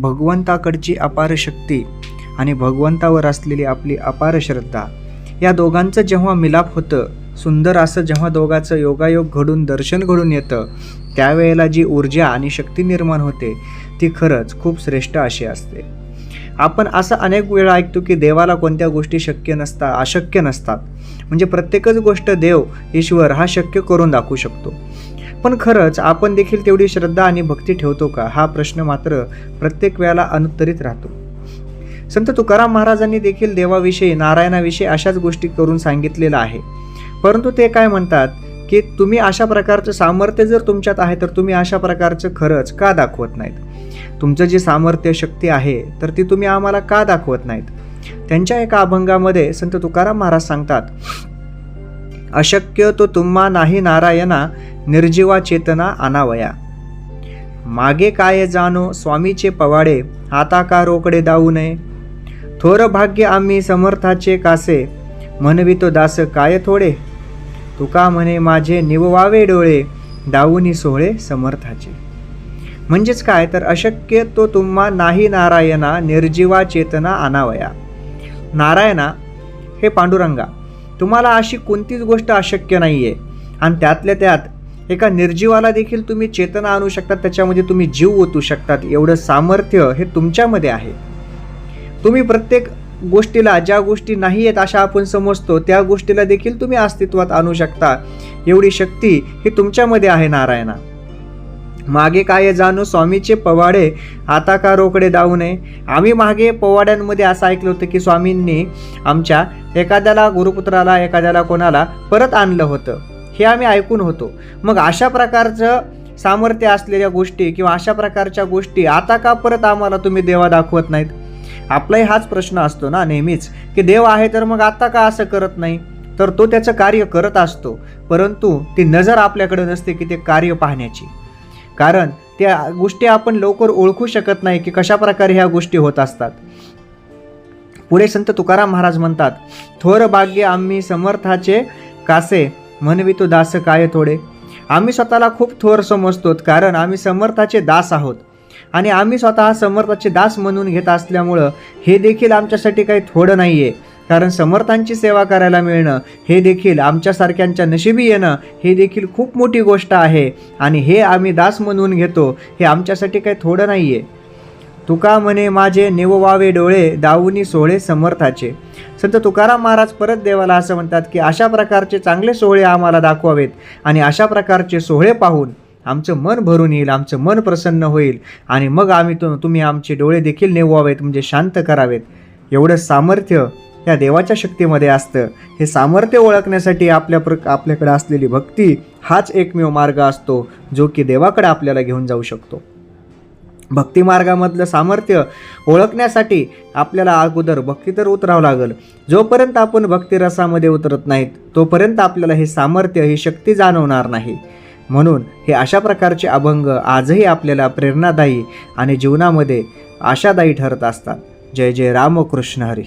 भगवंताकडची अपार शक्ती आणि भगवंतावर असलेली आपली अपार श्रद्धा. या दोघांचं जेव्हा मिलाप होतं सुंदर असं जेव्हा दोघांचं योगायोग घडून दर्शन घडून येतं त्यावेळेला जी ऊर्जा आणि शक्ती निर्माण होते ती खरंच खूप श्रेष्ठ अशी असते. आपण असं अनेक वेळा ऐकतो की देवाला कोणत्या गोष्टी शक्य नसतात अशक्य नसतात. म्हणजे प्रत्येकच गोष्ट देव ईश्वर हा शक्य करून दाखवू शकतो. पण खरंच आपण देखील तेवढी श्रद्धा आणि भक्ती ठेवतो का? हा प्रश्न मात्र प्रत्येक वेळेला अनुत्तरित राहतो. संत तुकाराम महाराजांनी देखील देवाविषयी नारायणाविषयी अशाच गोष्टी करून सांगितलेलं आहे. परंतु ते काय म्हणतात? की तुम्ही अशा प्रकारचं सामर्थ्य जर तुमच्यात आहे तर तुम्ही अशा प्रकारचं खरंच का दाखवत नाहीत? तुमचं जे सामर्थ्य शक्ती आहे तर ती तुम्ही आम्हाला का दाखवत नाहीत? त्यांच्या एका अभंगामध्ये संत तुकाराम महाराज सांगतात अशक्य तो तुम्हा नाही नारायणा निर्जीवा चेतना आणावया मागे काय जाणो स्वामीचे पवाडे आता का रोकडे दाऊ नये. थोर भाग्य आम्ही समर्थाचे कासे म्हणवितो दास काय थोडे? तुका म्हणे माझे निववावे डोळे दाऊनी सोहळे समर्थाचे. म्हणजेच काय? तर अशक्य तो तुम्हा नाही नारायणा निर्जीवा चेतना आणावया नारायणा हे पांडुरंगा तुम्हाला अशी कोणतीच गोष्ट अशक्य नाही आहे आणि त्यातल्या त्यात एका निर्जीवाला देखील तुम्ही चेतना आणू शकतात त्याच्यामध्ये तुम्ही जीव ओतू शकतात. एवढं सामर्थ्य हे तुमच्यामध्ये आहे. तुम्ही प्रत्येक गोष्टीला ज्या गोष्टी नाही आहेत अशा आपण समजतो त्या गोष्टीला देखील तुम्ही अस्तित्वात आणू शकता. एवढी शक्ती ही तुमच्यामध्ये आहे नारायणा. मागे काय जाणू स्वामीचे पवाडे आता का रोकडे दाऊ नये. आम्ही मागे पवाड्यांमध्ये असं ऐकलं होतं की स्वामींनी आमच्या एखाद्याला गुरुपुत्राला एखाद्याला कोणाला परत आणलं होतं. हे आम्ही ऐकून होतो. मग अशा प्रकारचं सामर्थ्य असलेल्या गोष्टी किंवा अशा प्रकारच्या गोष्टी आता का परत आम्हाला तुम्ही देवा दाखवत नाहीत? आपलाही हाच प्रश्न असतो ना नेहमीच की देव आहे तर मग आता का असं करत नाही? तर तो त्याचं कार्य करत असतो. परंतु ती नजर आपल्याकडे नसते की ते कार्य पाहण्याची. कारण त्या गोष्टी आपण लवकर ओळखू शकत नाही की कशा प्रकारे ह्या गोष्टी होत असतात. पुढे संत तुकाराम महाराज म्हणतात थोर भाग्य आम्ही समर्थाचे कासे म्हणवी तो दास काय थोडे? आम्ही स्वतःला खूप थोर समजतो कारण आम्ही समर्थाचे दास आहोत. आणि आम्ही स्वतः समर्थाचे दास म्हणून घेत असल्यामुळं हे देखील आमच्यासाठी काही थोडं नाही आहे कारण समर्थांची सेवा करायला मिळणं हे देखील आमच्यासारख्यांच्या नशिबी येणं हे देखील खूप मोठी गोष्ट आहे. आणि हे आम्ही दास म्हणून घेतो हे आमच्यासाठी काही थोडं नाही आहे तुका म्हणे माझे नेववावे डोळे दाऊनी सोहळे समर्थाचे. संत तुकाराम महाराज परत देवाला असं म्हणतात की अशा प्रकारचे चांगले सोहळे आम्हाला दाखवावेत आणि अशा प्रकारचे सोहळे पाहून आमचं मन भरून येईल आमचं मन प्रसन्न होईल आणि मग आम्ही तो तुम्ही आमचे डोळे देखील नेवावेत म्हणजे शांत करावेत. एवढं सामर्थ्य या देवाच्या शक्तीमध्ये असतं. हे सामर्थ्य ओळखण्यासाठी आपल्या प्र आपल्याकडे असलेली भक्ती हाच एकमेव मार्ग असतो जो की देवाकडे आपल्याला घेऊन जाऊ शकतो. भक्ती मार्गामधलं सामर्थ्य ओळखण्यासाठी आपल्याला अगोदर भक्ती तर उतरावं लागेल. जोपर्यंत आपण भक्तिरसामध्ये उतरत नाहीत तोपर्यंत आपल्याला हे सामर्थ्य ही शक्ती जाणवणार नाही. म्हणून हे अशा प्रकारचे अभंग आजही आपल्याला प्रेरणादायी आणि जीवनामध्ये आशादायी ठरत असतात. जय जय रामकृष्ण हरी.